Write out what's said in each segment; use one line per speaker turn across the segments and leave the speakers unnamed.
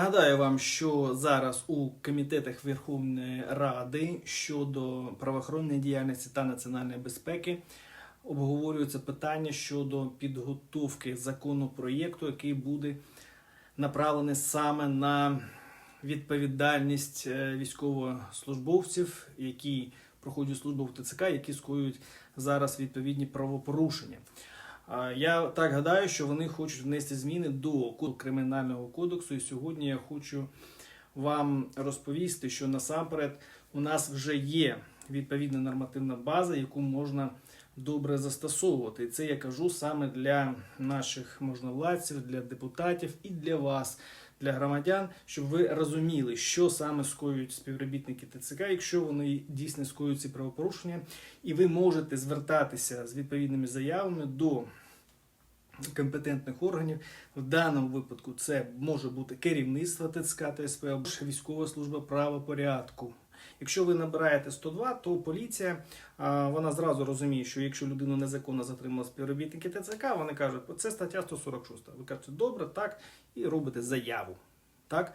Нагадаю вам, що зараз у комітетах Верховної Ради щодо правоохоронної діяльності та національної безпеки обговорюється питання щодо підготовки законопроєкту, який буде направлений саме на відповідальність е, військовослужбовців, які проходять службу в ТЦК, які скоюють зараз відповідні правопорушення. Я так гадаю, що вони хочуть внести зміни до кримінального кодексу. І сьогодні я хочу вам розповісти, що насамперед у нас вже є відповідна нормативна база, яку можна добре застосовувати. І це я кажу саме для наших можновладців, для депутатів і для вас, для громадян, щоб ви розуміли, що саме скоюють співробітники ТЦК, якщо вони дійсно скоюють ці правопорушення, і ви можете звертатися з відповідними заявами до компетентних органів. В даному випадку це може бути керівництво ТЦК та СП або ж військова служба правопорядку. Якщо ви набираєте 102, то поліція вона зразу розуміє, що якщо людину незаконно затримали співробітники ТЦК, вони кажуть, це стаття 146. Ви кажете, добре, так, і робите заяву. Так?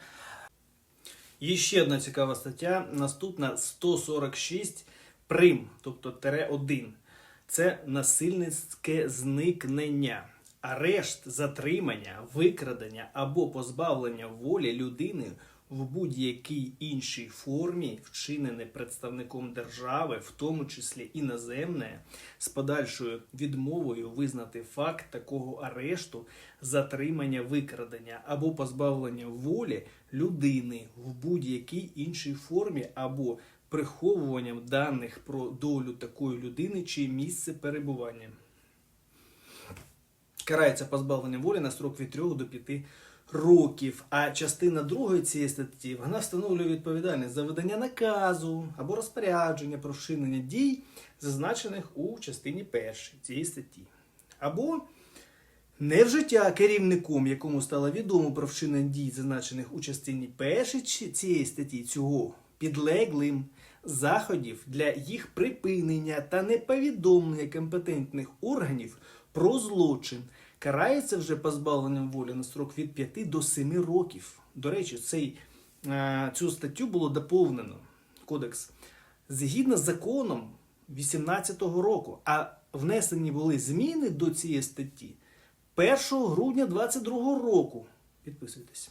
Є ще одна цікава стаття, наступна 146 прим, тобто тире 1. Це насильницьке зникнення, арешт, затримання, викрадення або позбавлення волі людини в будь-якій іншій формі, вчинене представником держави, в тому числі іноземне, з подальшою відмовою визнати факт такого арешту, затримання, викрадення або позбавлення волі людини в будь-якій іншій формі або приховуванням даних про долю такої людини чи місце перебування. Карається позбавлення волі на строк від 3 до 5 років. А частина другої цієї статті вона встановлює відповідальність за видання наказу або розпорядження про вчинення дій, зазначених у частині першій цієї статті. Або невжиття керівником, якому стало відомо про вчинення дій, зазначених у частині першій цієї статті, цього підлеглим заходів для їх припинення та неповідомлення компетентних органів про злочин карається вже позбавленням волі на строк від 5 до 7 років. До речі, цей, е, цю статтю було доповнено кодекс згідно з законом 18-го року, а внесені були зміни до цієї статті 1 грудня 22-го року. Підписуйтесь.